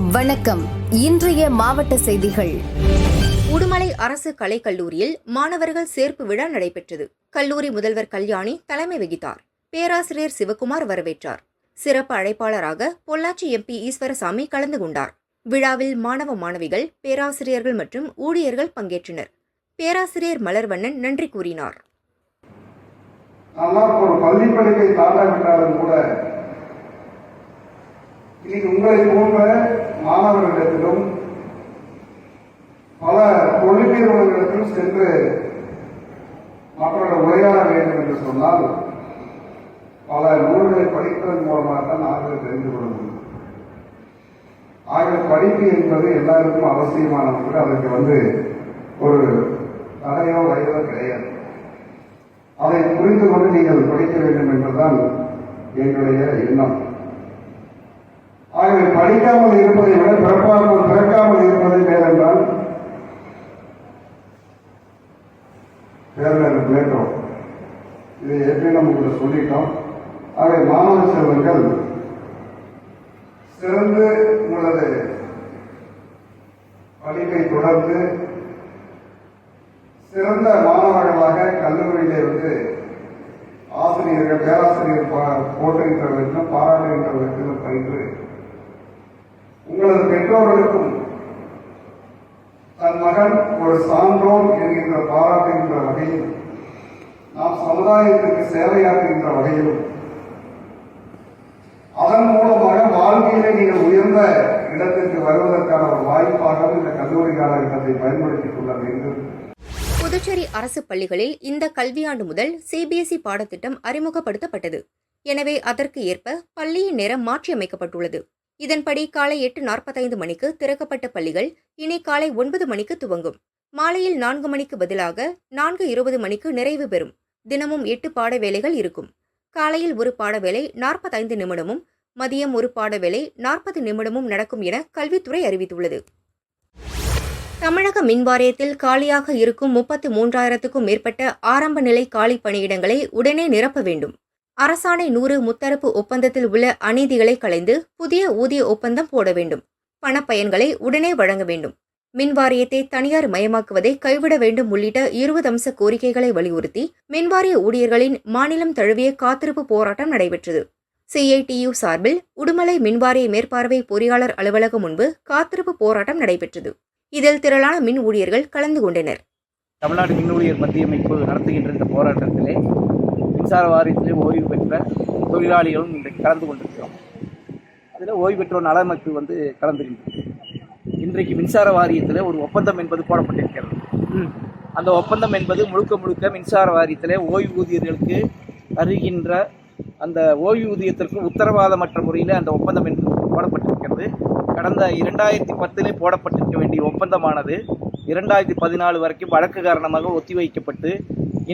வணக்கம். இன்றைய மாவட்ட செய்திகள். உடுமலை அரசு கலைக் கல்லூரியில் மாணவர்கள் சேர்ப்பு விழா நடைபெற்றது. கல்லூரி முதல்வர் கல்யாணி தலைமை வகித்தார். பேராசிரியர் சிவகுமார் வரவேற்றார். சிறப்பு அழைப்பாளராக பொள்ளாச்சி எம்பி ஈஸ்வரசாமி கலந்து கொண்டார். விழாவில் மாணவ மாணவிகள் பேராசிரியர்கள் மற்றும் ஊழியர்கள் பங்கேற்றனர். பேராசிரியர் மலர்வண்ணன் நன்றி கூறினார் ஆனால் ஒரு பள்ளி படிப்பை தாண்டாவிட்டாலும் கூட இன்னைக்கு உங்களை போன்ற மாணவர்களிடத்திலும் பல தொழில் நிறுவனங்களிடத்திலும் சென்று மற்றவர்கள் உரையாட வேண்டும் என்று சொன்னால் பல நூல்களை படிப்பதன் மூலமாக தான் நாங்கள் தெரிந்து கொள்ள முடியும். ஆக படிப்பு என்பது எல்லாருக்கும் அவசியமானது ஒன்று அதற்கு வந்து ஒரு தடையோ வயதோ கிடையாது. அதை புரிந்து கொண்டு நீங்கள் படிக்க வேண்டும் என்பதுதான் எங்களுடைய எண்ணம். ஆகவே படிக்காமல் இருப்பதை விட பிறப்பாமல் பிறக்காமல் இருப்பதை மேலென்றால் பேரில் பிளேட்டோ இதை ஏற்கனவே நம்ம கூட சொல்லிட்டோம். ஆகவே மாணவ செல்வங்கள் சிறந்து உங்களது படிப்பை தொடர்ந்து சிறந்த மாணவர்களாக கல்லூரியிலே வந்து ஆசிரியர்கள் பேராசிரியர் பா- பாராட்டுகின்றவர்களுக்கும் பயின்று உங்களது பெற்றோர்களுக்கும் தன் மகன் ஒரு சான்றோன் என்கின்ற பாராட்டுகின்ற வகையில் நாம் சமுதாயத்திற்கு சேவையாற்றுகின்ற வகையிலும் அதன் மூலமாக வாழ்க்கையிலே நீங்கள் உயர்ந்த இடத்திற்கு வருவதற்கான ஒரு வாய்ப்பாகவும் இந்த கல்லூரி காலகட்டத்தை பயன்படுத்திக் கொள்ள வேண்டும். புதுச்சேரி அரசு பள்ளிகளில் இந்த கல்வியாண்டு முதல் சிபிஎஸ்இ பாடத்திட்டம் அறிமுகப்படுத்தப்பட்டது. எனவே அதற்கு ஏற்ப பள்ளியின் நேரம் மாற்றியமைக்கப்பட்டுள்ளது. இதன்படி காலை எட்டு நாற்பத்தைந்து மணிக்கு திறக்கப்பட்ட பள்ளிகள் இனி காலை ஒன்பது மணிக்கு துவங்கும். மாலையில் நான்கு மணிக்கு பதிலாக நான்கு இருபது மணிக்கு நிறைவு பெறும். தினமும் எட்டு பாட வேலைகள் இருக்கும். காலையில் ஒரு பாடவேளை நாற்பத்தைந்து நிமிடமும் மதியம் ஒரு பாடவேளை நாற்பது நிமிடமும் நடக்கும் என கல்வித்துறை அறிவித்துள்ளது. தமிழக மின் வாரியத்தில் காலியாக இருக்கும் முப்பத்து மூன்றாயிரத்துக்கும் மேற்பட்ட ஆரம்ப நிலை காலி பணியிடங்களை உடனே நிரப்ப வேண்டும். அரசாணை நூறு முத்தரப்பு ஒப்பந்தத்தில் உள்ள அநீதிகளை களைந்து புதிய ஊதிய ஒப்பந்தம் போட வேண்டும். பணப்பயன்களை உடனே வழங்க வேண்டும். மின் வாரியத்தை தனியார் மயமாக்குவதை கைவிட வேண்டும் உள்ளிட்ட இருபது அம்ச கோரிக்கைகளை வலியுறுத்தி மின்வாரிய ஊழியர்களின் மாநிலம் தழுவிய காத்திருப்பு போராட்டம் நடைபெற்றது. சிஐடியு சார்பில் உடுமலை மின்வாரிய மேற்பார்வை பொறியாளர் அலுவலகம் முன்பு காத்திருப்பு போராட்டம் நடைபெற்றது. இதில் திரளான மின் ஊழியர்கள் கலந்து கொண்டனர். தமிழ்நாடு மின் ஊழியர் மத்திய அமைப்பு நடத்துகின்ற இந்த போராட்டத்திலே மின்சார வாரியத்திலே ஓய்வு பெற்ற தொழிலாளிகளும் இன்றைக்கு கலந்து கொண்டிருக்கிறோம். அதில் ஓய்வு பெற்றோர் நலமக்கு வந்து கலந்துகின்றது இன்றைக்கு மின்சார வாரியத்தில் ஒரு ஒப்பந்தம் என்பது போடப்பட்டிருக்கிறது. அந்த ஒப்பந்தம் என்பது முழுக்க முழுக்க மின்சார வாரியத்திலே ஓய்வூதியர்களுக்கு தருகின்ற அந்த ஓய்வூதியத்திற்கு உத்தரவாதமற்ற முறையில் அந்த ஒப்பந்தம் என்பது போடப்பட்டிருக்கிறது. கடந்த இரண்டாயிரத்தி பத்திலே போடப்பட்டிருக்க வேண்டிய ஒப்பந்தமானது இரண்டாயிரத்தி பதினாலு வரைக்கும் வழக்கு காரணமாக ஒத்திவைக்கப்பட்டு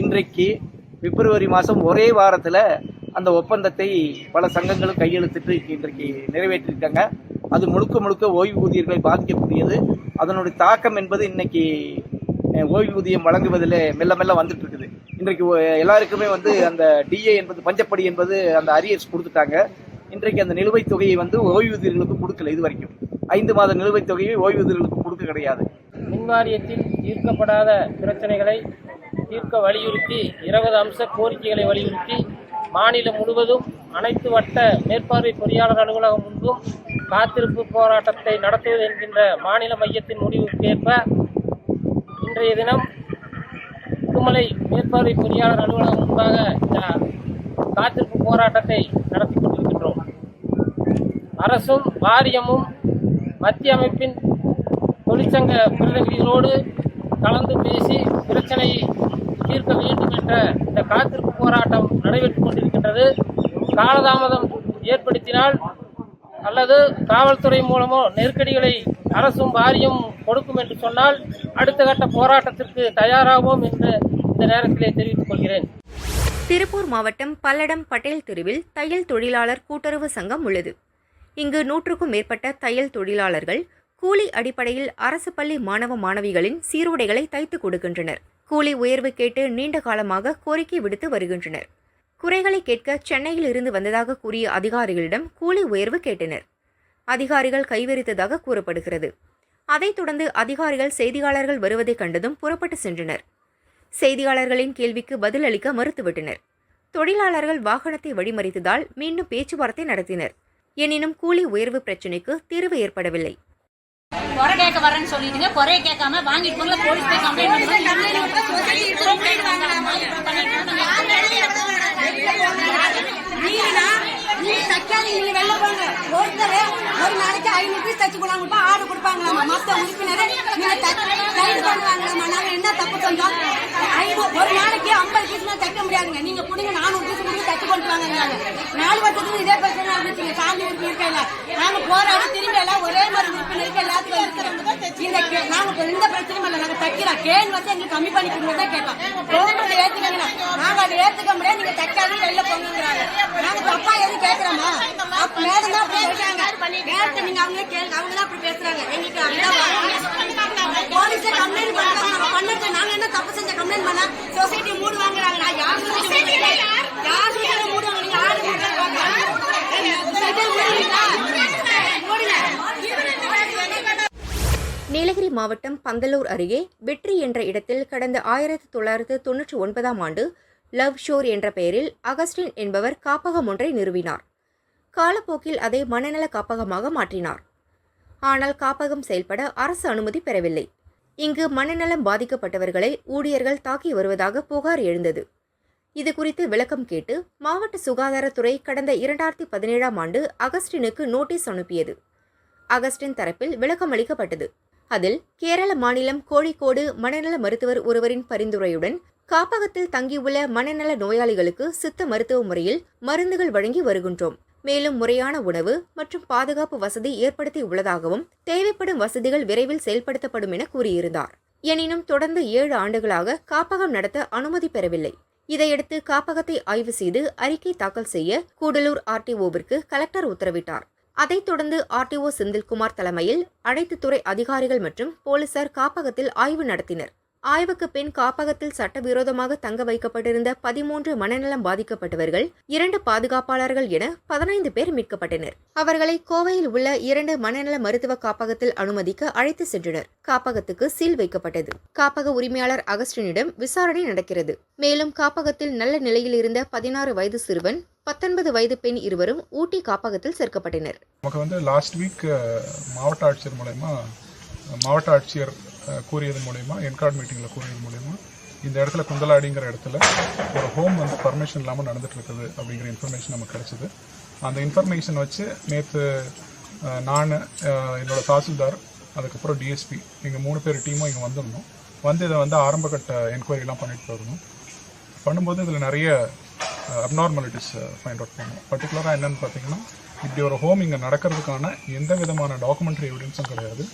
இன்றைக்கு பிப்ரவரி மாதம் ஒரே வாரத்தில் அந்த ஒப்பந்தத்தை பல சங்கங்களும் கையெழுத்திட்டு இன்றைக்கு நிறைவேற்றியிருக்காங்க அது முழுக்க முழுக்க ஓய்வூதியர்களை பாதிக்கக்கூடியது. அதனுடைய தாக்கம் என்பது இன்னைக்கு ஓய்வூதியம் வழங்குவதில் மெல்ல மெல்ல வந்துட்டு இருக்குது இன்றைக்கு எல்லாருக்குமே வந்து அந்த டிஏ என்பது பஞ்சப்படி என்பது அந்த அரியர்ஸ் கொடுத்துட்டாங்க. இன்றைக்கு அந்த நிலுவைத் தொகையை வந்து ஓய்வூதியர்களுக்கு கொடுக்கல இது வரைக்கும். ஐந்து மாத நிலுவைத் தொகையை ஓய்வூதியர்களுக்கு கொடுக்க கிடையாது. மின்வாரியத்தில் தீர்க்கப்படாத பிரச்சனைகளை தீர்க்க வலியுறுத்தி இருபது அம்ச கோரிக்கைகளை வலியுறுத்தி மாநிலம் முழுவதும் அனைத்து வட்ட மேற்பார்வை பொறியாளர் அலுவலகம் முன்பும் காத்திருப்பு போராட்டத்தை நடத்துவது என்கின்ற மாநில மையத்தின் முடிவுக்கேற்ப இன்றைய தினம் குமலை மேற்பார்வை பொறியாளர் அலுவலகம் முன்பாக இந்த காத்திருப்பு போராட்டத்தை நடத்தி கொண்டிருக்கின்றோம். அரசும் வாரியமும் மத்திய அமைப்பின் தொழிற்சங்க பிரதிநிதிகளோடு கலந்து பேசி பிரச்சனையை தீர்க்க வேண்டும் என்ற இந்த காத்திருப்பு போராட்டம் நடைபெற்றுக் கொண்டிருக்கின்றது. காலதாமதம் ஏற்படுத்தினால் அல்லது காவல்துறை மூலமோ நெருக்கடிகளை அரசும் வாரியம் கொடுக்கும் என்று சொன்னால் அடுத்த கட்ட போராட்டத்திற்கு தயாராகும் என்று இந்த நேரத்திலே தெரிவித்துக் கொள்கிறேன். திருப்பூர் மாவட்டம் பல்லடம் பட்டேல் தெருவில் தையல் தொழிலாளர் கூட்டுறவு சங்கம் உள்ளது. இங்கு நூற்றுக்கும் மேற்பட்ட தையல் தொழிலாளர்கள் கூலி அடிப்படையில் அரசு பள்ளி மாணவ மாணவிகளின் சீருடைகளை தைத்து கொடுக்கின்றனர். கூலி உயர்வு கேட்டு நீண்ட காலமாக கோரிக்கை விடுத்து வருகின்றனர். குறைகளை கேட்க சென்னையில் இருந்து வந்ததாக கூறிய அதிகாரிகளிடம் கூலி உயர்வு கேட்டனர். அதிகாரிகள் கைவிரித்ததாக கூறப்படுகிறது. அதைத் தொடர்ந்து அதிகாரிகள் செய்தியாளர்கள் வருவதைக் கண்டதும் புறப்பட்டு சென்றனர். செய்தியாளர்களின் கேள்விக்கு பதிலளிக்க மறுத்துவிட்டனர். தொழிலாளர்கள் வாகனத்தை வழிமறித்ததால் மீண்டும் பேச்சுவார்த்தை நடத்தினர். எனினும் கூலி உயர்வு பிரச்சினைக்கு தீர்வு ஏற்படவில்லை. குறை கேட்க வரேன்னு சொல்லிட்டுங்க. குறைய கேட்காம வாங்கிட்டு போங்க போலீஸ் போய் கம்ப்ளைண்ட் நீங்க தக்காளி நீங்க வெளில போங்க. ஒருத்தர் ஒரு நாளைக்கு ஐநூறு பீஸ் தச்சு கொடுப்பாங்க ஆடு கொடுப்பாங்களாமா? மத்த உறுப்பினர் நீங்க கைது பண்ணுவாங்களாமா? நாங்க என்ன தப்பு செஞ்சோம்? ஐநூறு ஒரு நாளைக்கு ஐம்பது பீஸ் தான் தைக்க முடியாதுங்க. நீங்க கொடுங்க நானூறு பீஸ் கொடுத்து தச்சு கொண்டு வாங்க நாலு வருஷத்துக்கு இதே பிரச்சனை இருந்துச்சுங்க சாமி உறுப்பினர் இருக்கையில நாங்க போராடி திரும்ப எல்லாம் ஒரே மாதிரி உறுப்பினருக்கு எல்லாத்துக்கும் இருக்கிறவங்க இந்த கே- நாங்க இந்த எந்த நாங்க தைக்கிறோம் கேன் வந்து எங்களுக்கு கம்மி பண்ணி கொடுங்க தான் கேட்போம் கவர்மெண்ட் ஏத்துக்கங்க நாங்க அதை ஏத்துக்க முடியாது. நீங்க தைக்காது வெளில போங்கிறாங்க நாங்க தப்பா எதுவும் கேட்கிறோமா அப்ப மேடம் தான் அப்படி சொல்றாங்க. நேரத்தை நீங்க அவங்களே கேளுங்க. அவங்க தான் அப்படி பேசுறாங்க. எங்களுக்கு அப்படிதான் போலீஸே கம்ப்ளைண்ட் பண்றாங்க. நம்ம பண்ணது நாங்க என்ன தப்பு செஞ்ச கம்ப்ளைண்ட் பண்ணா சொசைட்டி மூடு வாங்குறாங்க. நான் யார் சொசைட்டி யார் சொசைட்டி மூடுவாங்க நீங்க ஆடு மூடுறாங்க நீலகிரி மாவட்டம் பந்தலூர் அருகே வெற்றி என்ற இடத்தில் கடந்த ஆயிரத்து தொள்ளாயிரத்து தொன்னூற்றி ஒன்பதாம் ஆண்டு லவ் ஷோர் என்ற பெயரில் அகஸ்டின் என்பவர் காப்பகம் ஒன்றை நிறுவினார். காலப்போக்கில் அதை மனநல காப்பகமாக மாற்றினார். ஆனால் காப்பகம் செயல்பட அரசு அனுமதி பெறவில்லை. இங்கு மனநலம் பாதிக்கப்பட்டவர்களை ஊழியர்கள் தாக்கி வருவதாக புகார் எழுந்தது. இது குறித்து விளக்கம் கேட்டு மாவட்ட சுகாதாரத்துறை கடந்த இரண்டாயிரத்தி பதினேழாம் ஆண்டு அகஸ்டினுக்கு நோட்டீஸ் அனுப்பியது. அகஸ்டின் தரப்பில் விளக்கம் அளிக்கப்பட்டது அதில் கேரள மாநிலம் கோழிக்கோடு மனநல மருத்துவர் ஒருவரின் பரிந்துரையுடன் காப்பகத்தில் தங்கியுள்ள மனநல நோயாளிகளுக்கு சித்த மருத்துவ முறையில் மருந்துகள் வழங்கி வருகின்றோம். மேலும் முறையான உணவு மற்றும் பாதுகாப்பு வசதி ஏற்படுத்தி உள்ளதாகவும் தேவைப்படும் வசதிகள் விரைவில் செயல்படுத்தப்படும் என கூறியிருந்தார். எனினும் தொடர்ந்து ஏழு ஆண்டுகளாக காப்பகம் நடத்த அனுமதி பெறவில்லை. இதையடுத்து காப்பகத்தை ஆய்வு செய்து அறிக்கை தாக்கல் செய்ய கூடலூர் ஆர்டிஓவிற்கு கலெக்டர் உத்தரவிட்டார். அதைத் தொடர்ந்து ஆர்டிஓ செந்தில்குமார் தலைமையில் அனைத்து துறை அதிகாரிகள் மற்றும் போலீசார் காப்பகத்தில் ஆய்வு நடத்தினர். ஆய்வுக்கு பின் காப்பகத்தில் சட்டவிரோதமாக தங்க வைக்கப்பட்டிருந்த பதிமூன்று மனநலம் பாதிக்கப்பட்டவர்கள் இரண்டு பாதுகாப்பாளர்கள் என பதினைந்து பேர் மீட்கப்பட்டனர். அவர்களை கோவையில் உள்ள இரண்டு மனநல மருத்துவ காப்பகத்தில் அனுமதிக்க அழைத்து சென்றனர். காப்பகத்துக்கு சீல் வைக்கப்பட்டது. காப்பக உரிமையாளர் அகஸ்டினிடம் விசாரணை நடக்கிறது. மேலும் காப்பகத்தில் நல்ல நிலையில் இருந்த பதினாறு வயது சிறுவன் பத்தொன்பது வயது பெண் இருவரும் ஊட்டி காப்பகத்தில் சேர்க்கப்பட்டனர். நமக்கு வந்து லாஸ்ட் வீக் மாவட்ட ஆட்சியர் மூலயமா மாவட்ட ஆட்சியர் கூறியது மூலயமா என்கார்ட் மீட்டிங்கில் கூறியது மூலயமா இந்த இடத்துல குந்தலாடிங்கிற இடத்துல ஒரு ஹோம் வந்து பர்மிஷன் இல்லாமல் நடந்துட்டு இருக்குது அப்படிங்கிற இன்ஃபர்மேஷன் நமக்கு கிடச்சிது. அந்த இன்ஃபர்மேஷன் வச்சு நேற்று நான் என்னோட தாசில்தார் அதுக்கப்புறம் டிஎஸ்பி எங்கள் மூணு பேர் டீமும் இங்கே வந்திருந்தோம். வந்து இதை வந்து ஆரம்பகட்ட என்கொயரிலாம் பண்ணிட்டு போயிருந்தோம். பண்ணும்போது இதில் நிறைய அப்நார்மாலிட்டிஸ் ஃபைண்ட் அவுட் பண்ணோம். பர்டிகுலராக என்னென்னு பார்த்தீங்கன்னா இப்படி ஒரு ஹோம் இங்கே நடக்கிறதுக்கான எந்த விதமான டாக்குமெண்ட்ரி எவிடன்ஸும் கிடையாது.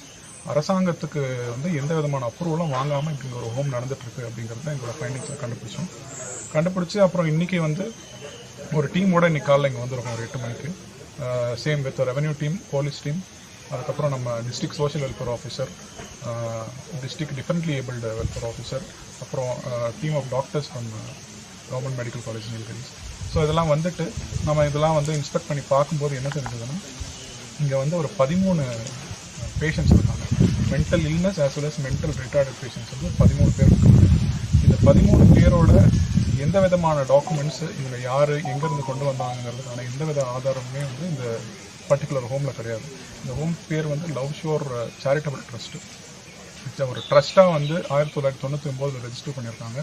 அரசாங்கத்துக்கு வந்து எந்த விதமான அப்ரூவலும் வாங்காமல் இப்படி ஒரு ஹோம் நடந்துகிட்ருக்கு அப்படிங்கிறது தான் எங்களோட ஃபைண்டிங்ஸில் கண்டுபிடிச்சோம். கண்டுபிடிச்சி அப்புறம் இன்றைக்கி வந்து ஒரு டீமோட இன்னைக்கு காலைல இங்கே வந்திருக்கோம் ஒரு எட்டு மணிக்கு. Same with revenue team police team அதுக்கப்புறம் நம்ம district social welfare officer district differently abled welfare officer அப்புறம் team of doctors from government medical college Nilgiris so இதெல்லாம் வந்துட்டு நம்ம இதெல்லாம் வந்து இன்ஸ்பெக்ட் பண்ணி பார்க்கும்போது என்ன தெரிஞ்சதுன்னா இங்கே வந்து ஒரு பதிமூணு பேஷண்ட்ஸ் இருக்காங்க. Mental illness as well as mental retarded patients வந்து பதிமூணு பேர் இந்த பதிமூணு பேரோட எந்த விதமான டாக்குமெண்ட்ஸ் இதில் யார் எங்கேருந்து கொண்டு வந்தாங்கிறதுக்கான எந்த வித ஆதாரமுமே வந்து இந்த பர்டிகுலர் ஹோமில் கிடையாது. இந்த ஹோம் பேர் வந்து லவ் ஷோர் சேரிட்டபிள் ட்ரஸ்ட்டு ஒரு ட்ரஸ்ட்டாக வந்து ஆயிரத்தி தொள்ளாயிரத்தி தொண்ணூற்றி ஒம்போதில் ரெஜிஸ்டர் பண்ணியிருக்காங்க.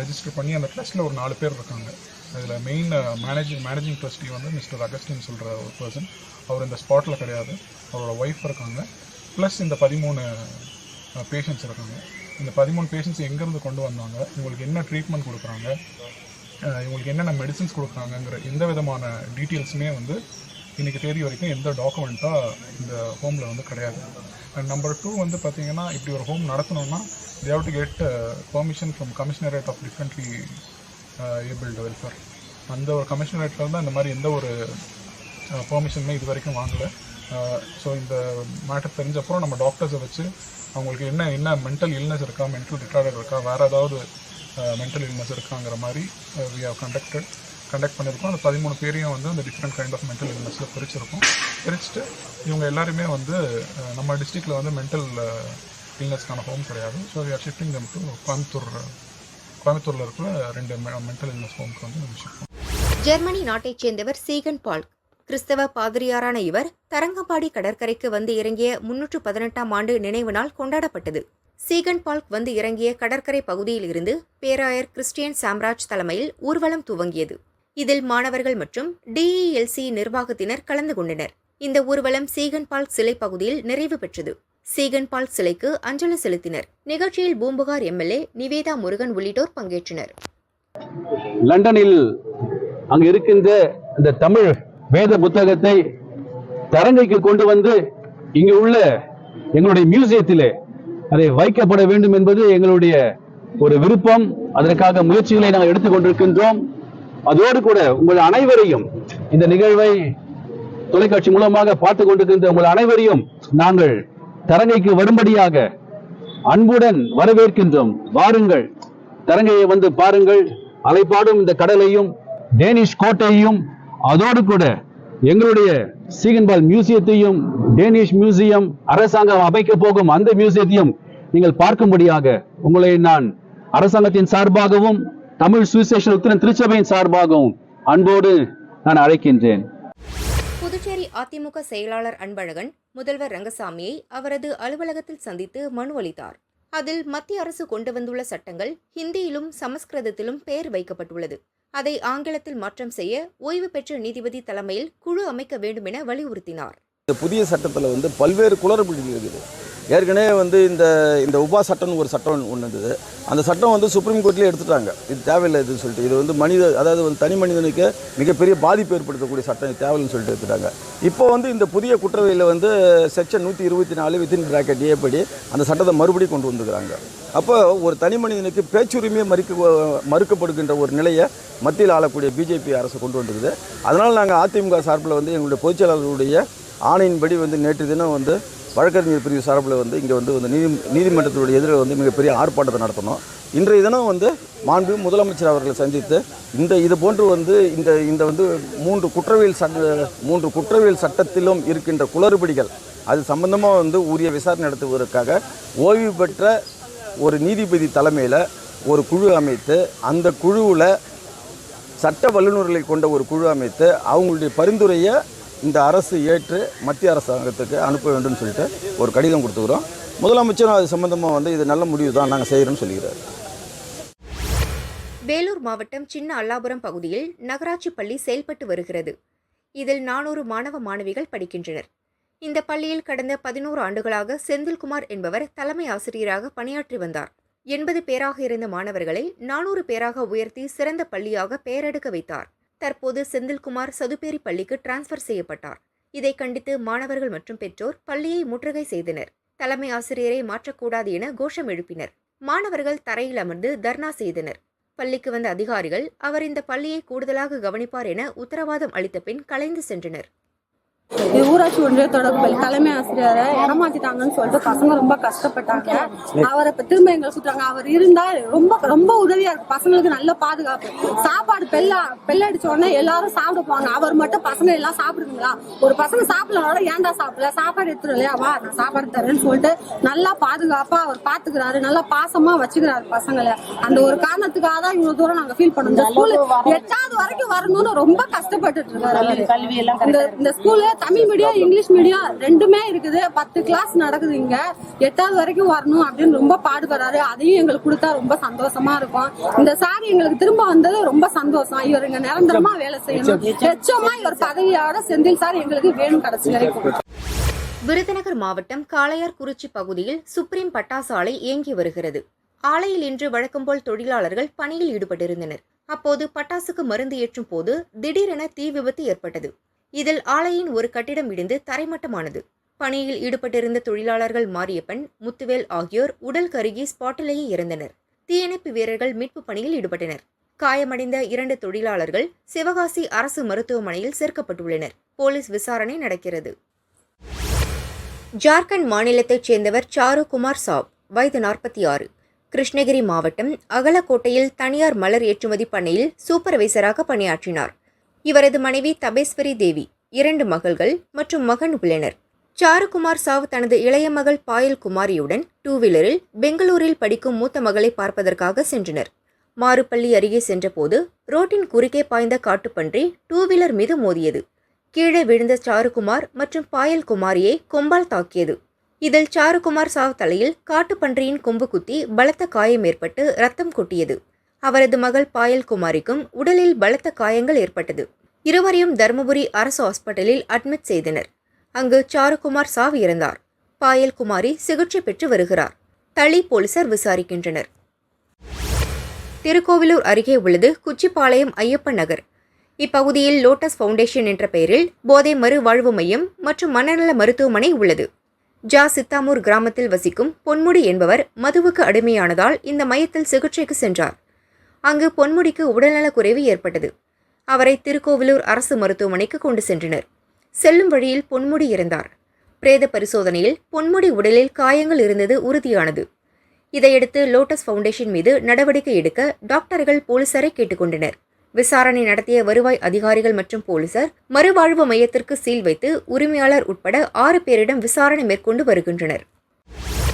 ரெஜிஸ்டர் பண்ணி அந்த ட்ரஸ்ட்டில் ஒரு நாலு பேர் இருக்காங்க. அதில் மெயின் மேனேஜிங் மேனேஜிங் ட்ரஸ்டி வந்து மிஸ்டர் அகஸ்டின் சொல்கிற ஒரு பர்சன் அவர் இந்த ஸ்பாட்டில் கிடையாது. அவரோட ஒய்ஃப் இருக்காங்க. ப்ளஸ் இந்த பதிமூணு பேஷண்ட்ஸ் இருக்காங்க. இந்த பதிமூணு பேஷண்ட்ஸ் எங்கேருந்து கொண்டு வந்தாங்க? இவங்களுக்கு என்ன ட்ரீட்மெண்ட் கொடுக்குறாங்க? இவங்களுக்கு என்னென்ன மெடிசின்ஸ் கொடுக்குறாங்கங்கிற எந்த விதமான டீட்டெயில்ஸுமே வந்து இன்றைக்கி தேதி வரைக்கும் எந்த டாக்குமெண்ட்டாக இந்த ஹோமில் வந்து கிடையாது. அண்ட் நம்பர் டூ வந்து பார்த்தீங்கன்னா இப்படி ஒரு home நடத்தணும்னா they've to get permission from commissionerate of differently abled welfare அந்த ஒரு கமிஷனரேட்டில் வந்து அந்த மாதிரி எந்த ஒரு பெர்மிஷனுமே இது வரைக்கும் வாங்கலை. ஸோ இந்த மேட்டர் தெரிஞ்ச அப்புறம் நம்ம டாக்டர்ஸை வச்சு அவங்களுக்கு என்ன என்ன மென்டல் இல்னஸ் இருக்கா மென்டல் ரிட்டார்டர் இருக்கா வேறு ஏதாவது மென்டல் இல்னஸ் இருக்காங்கிற மாதிரி வி ஹவ் கண்டக்டட் கண்டக்ட் பண்ணியிருக்கோம். அந்த பதிமூணு பேரையும் வந்து அந்த டிஃப்ரெண்ட் கைண்ட் ஆஃப் மென்டல் இல்னஸில் பிரிச்சிருக்கோம். பிரிச்சுட்டு இவங்க எல்லாருமே வந்து நம்ம டிஸ்ட்ரிக்டில் வந்து மென்டல் இல்னஸ்க்கான ஹோம் கிடையாது. So we are shifting them to Coimbatore கோயம்புத்தூரில் இருக்கிற ரெண்டு மென்டல் இல்னஸ் ஹோம்க்கு வந்து நம்ம ஜெர்மனி நாட்டைச் சேர்ந்தவர் சீகன் பால்க். கிறிஸ்தவ பாதிரியாரான இவர் தரங்கம்பாடி கடற்கரைக்கு வந்து இறங்கிய முன்னூற்று பதினெட்டாம் ஆண்டு நினைவு நாள் கொண்டாடப்பட்டது. சீகன் பால்க் வந்து இறங்கிய கடற்கரை பகுதியில் இருந்து பேராயர் கிறிஸ்டியன் சாம்ராஜ் தலைமையில் ஊர்வலம் துவங்கியது. இதில் மாணவர்கள் மற்றும் டிஇஎல்சி நிர்வாகத்தினர் கலந்து கொண்டனர். இந்த ஊர்வலம் சீகன் பால்க் சிலை பகுதியில் நிறைவு பெற்றது. சீகன் பால்க் சிலைக்கு அஞ்சலி செலுத்தினர். நிகழ்ச்சியில் பூம்புகார் எம்எல்ஏ நிவேதா முருகன் உள்ளிட்டோர் பங்கேற்றனர். லண்டனில் அங்கு இருக்கின்ற இந்த தமிழ் வேத புத்தகத்தை தரங்கைக்கு கொண்டு வந்து இங்கு உள்ள எங்களுடைய மியூசியத்திலே அதை வைக்கப்பட வேண்டும் என்பது எங்களுடைய ஒரு விருப்பம். அதற்காக முயற்சிகளை நாங்கள் எடுத்துக்கொண்டிருக்கின்றோம் அதோடு கூட உங்கள் அனைவரையும் இந்த நிகழ்வை தொலைக்காட்சி மூலமாக பார்த்து கொண்டிருக்கின்ற உங்கள் அனைவரையும் நாங்கள் தரங்கைக்கு வரும்படியாக அன்புடன் வரவேற்கின்றோம். வாருங்கள். தரங்கையை வந்து பாருங்கள். அலைப்பாடும் இந்த கடலையும் டேனிஷ் கோட்டையையும் அதோடு கூட எங்களுடைய சீகன்பால் மியூசியத்தையும் டேனிஷ் மியூசியம் அரசாங்கம் அமைக்க போகும் அந்த மியூசியத்தையும் நீங்கள் பார்க்கும்படியாக உங்களை நான் அரசாங்கத்தின் சார்பாகவும் தமிழ் சுவிசேஷன் உத்திரன் திருச்சபையின் சார்பாகவும் அன்போடு நான் அழைக்கின்றேன். புதுச்சேரி அதிமுக செயலாளர் அன்பழகன் முதல்வர் ரங்கசாமியை அவரது அலுவலகத்தில் சந்தித்து மனு அளித்தார். அதில் மத்திய அரசு கொண்டு வந்துள்ள சட்டங்கள் ஹிந்தியிலும் சமஸ்கிருதத்திலும் பெயர் வைக்கப்பட்டுள்ளது. அதை ஆங்கிலத்தில் மாற்றம் செய்ய ஓய்வு பெற்ற நீதிபதி தலைமையில் குழு அமைக்க வேண்டும் என வலியுறுத்தினார். இந்த புதிய சட்டத்தில் வந்து பல்வேறு குளறுபடிகள் இருக்குது. ஏற்கனவே வந்து இந்த இந்த உபா சட்டம்னு ஒரு சட்டம் ஒன்று இருந்தது. அந்த சட்டம் வந்து சுப்ரீம் கோர்ட்லேயே எடுத்துட்டாங்க. இது தேவையில்லை இதுன்னு சொல்லிட்டு. இது வந்து மனித அதாவது வந்து தனி மனிதனுக்கு மிகப்பெரிய பாதிப்பு ஏற்படுத்தக்கூடிய சட்டம் தேவையில்லைன்னு சொல்லிட்டு எடுத்துட்டாங்க. இப்போ வந்து இந்த புதிய குற்றவியலில் வந்து செக்ஷன் நூற்றி இருபத்தி நாலு வித்தின் பிராக்கெட் ஏ படி அந்த சட்டத்தை மறுபடியும் கொண்டு வந்துக்கிறாங்க. அப்போ ஒரு தனி மனிதனுக்கு பேச்சுரிமையை மறுக்க மறுக்கப்படுகின்ற ஒரு நிலையை மத்தியில் ஆளக்கூடிய பிஜேபி அரசு கொண்டு வந்துருக்குது அதனால் நாங்கள் அதிமுக சார்பில் வந்து எங்களுடைய பொதுச்செயலாளருடைய ஆணையின்படி வந்து நேற்று தினம் வந்து வழக்கறிஞர் பிரிவு சார்பில் வந்து இங்கே வந்து வந்து நீதி நீதிமன்றத்தினுடைய எதிரில் வந்து மிகப்பெரிய ஆர்ப்பாட்டத்தை நடத்தணும். இன்றைய தினம் வந்து மாண்பு முதலமைச்சர் அவர்களை சந்தித்து இந்த இது போன்று வந்து இந்த இந்த வந்து மூன்று குற்றவியல் சட்ட மூன்று குற்றவியல் சட்டத்திலும் இருக்கின்ற குளறுபடிகள் அது சம்பந்தமாக வந்து உரிய விசாரணை நடத்துவதற்காக ஓய்வு பெற்ற ஒரு நீதிபதி தலைமையில் ஒரு குழு அமைத்து அந்த குழுவில் சட்ட வல்லுநர்களை கொண்ட ஒரு குழு அமைத்து அவங்களுடைய பரிந்துரையை இந்த அரசு ஏற்று மத்திய அரசாங்கத்துக்கு அனுப்ப வேண்டும் சொல்லிட்டு ஒரு கடிதம் கொடுத்துக்கிறோம். முதலமைச்சரும் அது சம்பந்தமாக வந்து இது நல்ல முடிவு தான் நாங்கள் செய்கிறோம்னு சொல்லிக்கிறார். வேலூர் மாவட்டம் சின்ன அல்லாபுரம் பகுதியில் நகராட்சி பள்ளி செயல்பட்டு வருகிறது. இதில் நானூறு மாணவ மாணவிகள் படிக்கின்றனர். இந்த பள்ளியில் கடந்த பதினோரு ஆண்டுகளாக செந்தில்குமார் என்பவர் தலைமை ஆசிரியராக பணியாற்றி வந்தார். எண்பது பேராக இருந்த மாணவர்களை நானூறு பேராக உயர்த்தி சிறந்த பள்ளியாக பெயரெடுக்க வைத்தார். தற்போது செந்தில்குமார் சதுப்பேரி பள்ளிக்கு டிரான்ஸ்ஃபர் செய்யப்பட்டார். இதை கண்டித்து மாணவர்கள் மற்றும் பெற்றோர் பள்ளியை முற்றுகை செய்தனர். தலைமை ஆசிரியரை மாற்றக்கூடாது என கோஷம் எழுப்பினர். மாணவர்கள் தரையில் அமர்ந்து தர்ணா செய்தனர். பள்ளிக்கு வந்த அதிகாரிகள் அவர் இந்த பள்ளியை கூடுதலாக கவனிப்பார் என உத்தரவாதம் அளித்த பின் கலைந்து சென்றனர். இது ஊராட்சி ஒன்றியத்தோட பள்ளி தலைமை ஆசிரியரை ஏமாத்திட்டாங்கன்னு சொல்லிட்டு பசங்க ரொம்ப கஷ்டப்பட்டாங்க. அவரை இப்ப திரும்ப எங்களை சுட்டாங்க அவர் இருந்தா ரொம்ப ரொம்ப உதவியா இருக்கு பசங்களுக்கு நல்ல பாதுகாப்பு. சாப்பாடு பெல்ல பெல்ல அடிச்ச உடனே எல்லாரும் சாப்பிட போவாங்க. அவர் மட்டும் பசங்க எல்லாம் சாப்பிடுங்களா ஒரு பசங்க சாப்பிடலாம் ஏன்டா சாப்பிடல? சாப்பாடு எடுத்துரும் இல்லையா வா நான் சாப்பாடு தரேன்னு சொல்லிட்டு நல்லா பாதுகாப்பா அவர் பாத்துக்கிறாரு. நல்லா பாசமா வச்சுக்கிறாரு பசங்களை. அந்த ஒரு காரணத்துக்காக தான் இவ்வளவு தூரம் நாங்க ஃபீல் பண்ணோம். இந்த ஸ்கூல் எட்டாவது வரைக்கும் வரணும்னு ரொம்ப கஷ்டப்பட்டுட்டு இருக்காரு. இந்த ஸ்கூல்ல தமிழ் மீடியம் இங்கிலீஷ் மீடியம் ரெண்டுமே இருக்குது. பத்து கிளாஸ் நடக்குது இங்க. எட்டாவது வரைக்கும் வரணும் அப்படின்னு ரொம்ப பாடுபடுறாரு. அதையும் எங்களுக்கு கொடுத்தா ரொம்ப சந்தோஷமா இருக்கும். இந்த சார் எங்களுக்கு திரும்ப வந்தது ரொம்ப சந்தோஷம். இவர் இங்க நிரந்தரமா வேலை செய்யணும். எச்சமா இவர் பதவியோட செந்தில் சார் எங்களுக்கு வேணும் கடைசி வரைக்கும். விருதுநகர் மாவட்டம் காளையார்குறிச்சி பகுதியில் சுப்ரீம் பட்டாசு ஆலை இயங்கி வருகிறது. ஆலையில் இன்று வழக்கம்போல் தொழிலாளர்கள் பணியில் ஈடுபட்டிருந்தனர். அப்போது பட்டாசுக்கு மருந்து ஏற்றும் போது திடீரென தீ விபத்து ஏற்பட்டது. இதில் ஆலையின் ஒரு கட்டிடம் இடிந்து தரைமட்டமானது. பணியில் ஈடுபட்டிருந்த தொழிலாளர்கள் மாரியப்பன் முத்துவேல் ஆகியோர் உடல் கருகி ஸ்பாட்டிலேயே இறந்தனர். தீயணைப்பு வீரர்கள் மீட்பு பணியில் ஈடுபட்டனர். காயமடைந்த இரண்டு தொழிலாளர்கள் சிவகாசி அரசு மருத்துவமனையில் சேர்க்கப்பட்டுள்ளனர். போலீஸ் விசாரணை நடக்கிறது. ஜார்க்கண்ட் மாநிலத்தைச் சேர்ந்தவர் சாரு குமார் சாவ் வயது நாற்பத்தி ஆறு. கிருஷ்ணகிரி மாவட்டம் அகலக்கோட்டையில் தனியார் மலர் ஏற்றுமதி பண்ணையில் சூப்பர்வைசராக பணியாற்றினார். இவரது மனைவி தபேஸ்வரி தேவி இரண்டு மகள்கள் மற்றும் மகன் உள்ளனர். சாருகுமார் சாவ் தனது இளைய மகள் பாயல் குமாரியுடன் டூ வீலரில் பெங்களூரில் படிக்கும் மூத்த மகளை பார்ப்பதற்காக சென்றனர். மாறுபள்ளி அருகே சென்றபோது ரோட்டின் குறுக்கே பாய்ந்த காட்டுப்பன்றி டூ வீலர் மீது மோதியது. கீழே விழுந்த சாருகுமார் மற்றும் பாயல் குமாரியை கொம்பால் தாக்கியது. இதில் சாருகுமார் சாவ் தலையில் காட்டுப்பன்றியின் கொம்பு குத்தி பலத்த காயம் ஏற்பட்டு ரத்தம் கொட்டியது. அவரது மகள் பாயல் குமாரிக்கும் உடலில் பலத்த காயங்கள் ஏற்பட்டது. இருவரையும் தருமபுரி அரசு ஹாஸ்பிட்டலில் அட்மிட் செய்தனர். அங்கு சாருகுமார் சாவு இறந்தார். பாயல் குமாரி சிகிச்சை பெற்று வருகிறார். தளி போலீசார் விசாரிக்கின்றனர். திருக்கோவிலூர் அருகே உள்ளது குச்சிப்பாளையம் ஐயப்பன் நகர். இப்பகுதியில் லோட்டஸ் ஃபவுண்டேஷன் என்ற பெயரில் போதை மறுவாழ்வு மையம் மற்றும் மனநல மருத்துவமனை உள்ளது. ஜா. சித்தாமூர் கிராமத்தில் வசிக்கும் பொன்முடி என்பவர் மதுவுக்கு அடிமையானதால் இந்த மையத்தில் சிகிச்சைக்கு சென்றார். அங்கு பொன்முடிக்கு உடல்நலக் குறைவு ஏற்பட்டது. அவரை திருக்கோவிலூர் அரசு மருத்துவமனைக்கு கொண்டு சென்றனர். செல்லும் வழியில் பொன்முடி இறந்தார். பிரேத பரிசோதனையில் பொன்முடி உடலில் காயங்கள் இருந்தது உறுதியானது. இதையடுத்து லோட்டஸ் ஃபவுண்டேஷன் மீது நடவடிக்கை எடுக்க டாக்டர்கள் போலீசாரை கேட்டுக்கொண்டனர். விசாரணை நடத்திய வருவாய் அதிகாரிகள் மற்றும் போலீசார் மறுவாழ்வு மையத்திற்கு சீல் வைத்து உரிமையாளர் உட்பட ஆறு பேரிடம் விசாரணை மேற்கொண்டு வருகின்றனர்.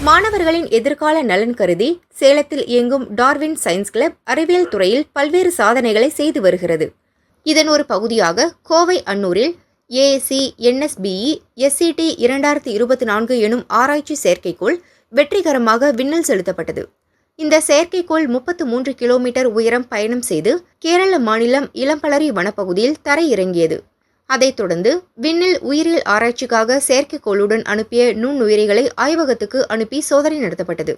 மாணவர்களின் எதிர்கால நலன் கருதி சேலத்தில் இயங்கும் டார்வின் சயின்ஸ் கிளப் அறிவியல் துறையில் பல்வேறு சாதனைகளை செய்து வருகிறது. இதன் ஒரு பகுதியாக கோவை அன்னூரில் ஏஎஸ்சி என்எஸ்பிஇ எஸ்சிடி இரண்டாயிரத்தி இருபத்தி நான்கு எனும் ஆராய்ச்சி செயற்கைக்கோள் வெற்றிகரமாக விண்ணில் செலுத்தப்பட்டது. இந்த செயற்கைக்கோள் முப்பத்து மூன்று கிலோமீட்டர் உயரம் பயணம் செய்து கேரள மாநிலம் இளம்பலரி வனப்பகுதியில் தரையிறங்கியது. அதைத் தொடர்ந்து விண்ணில் உயிரியல் ஆராய்ச்சிக்காக செயற்கைக்கோளுடன் அனுப்பிய நுண்ணுயிரிகளை ஆய்வகத்துக்கு அனுப்பி சோதனை நடத்தப்பட்டது.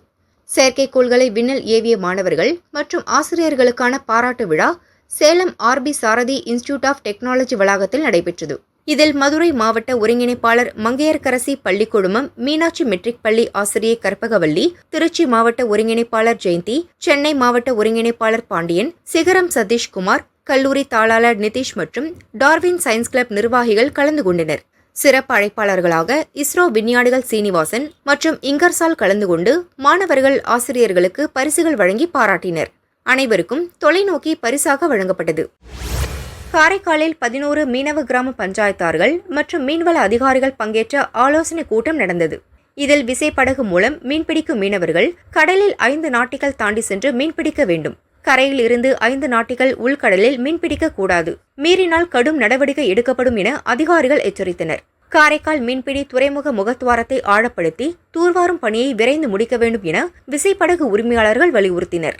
செயற்கைக்கோள்களை விண்ணில் ஏவிய மாணவர்கள் மற்றும் ஆசிரியர்களுக்கான பாராட்டு விழா Salem R P Sarathi institute of technology வளாகத்தில் நடைபெற்றது. இதில் மதுரை மாவட்ட ஒருங்கிணைப்பாளர் மங்கையர்கரசி பள்ளி குழுமம் மீனாட்சி மெட்ரிக் பள்ளி ஆசிரியை கற்பகவல்லி திருச்சி மாவட்ட ஒருங்கிணைப்பாளர் ஜெயந்தி சென்னை மாவட்ட ஒருங்கிணைப்பாளர் பாண்டியன் சிகரம் சதீஷ்குமார் கல்லூரி தாளாளர் நிதிஷ் மற்றும் டார்வின் சயின்ஸ் கிளப் நிர்வாகிகள் கலந்து கொண்டனர். சிறப்பு அழைப்பாளர்களாக இஸ்ரோ விஞ்ஞானிகள் சீனிவாசன் மற்றும் இங்கர்சால் கலந்து கொண்டு மாணவர்கள் ஆசிரியர்களுக்கு பரிசுகள் வழங்கி பாராட்டினர். அனைவருக்கும் தொலைநோக்கி பரிசாக வழங்கப்பட்டது. காரைக்காலில் பதினோரு மீனவ கிராம பஞ்சாயத்தார்கள் மற்றும் மீன்வள அதிகாரிகள் பங்கேற்ற ஆலோசனை கூட்டம் நடந்தது. இதில் விசைப்படகு மூலம் மீன்பிடிக்கும் மீனவர்கள் கடலில் ஐந்து நாட்டிகள் தாண்டி சென்று மீன்பிடிக்க வேண்டும். கரையில் இருந்து ஐந்து நாட்டிகள் உள்கடலில் மீன்பிடிக்கக்கூடாது. மீறினால் கடும் நடவடிக்கை எடுக்கப்படும் என அதிகாரிகள் எச்சரித்தனர். காரைக்கால் மீன்பிடி துறைமுக முகத்துவாரத்தை ஆழப்படுத்தி தூர்வாரும் பணியை விரைந்து முடிக்க வேண்டும் என விசைப்படகு உரிமையாளர்கள் வலியுறுத்தினர்.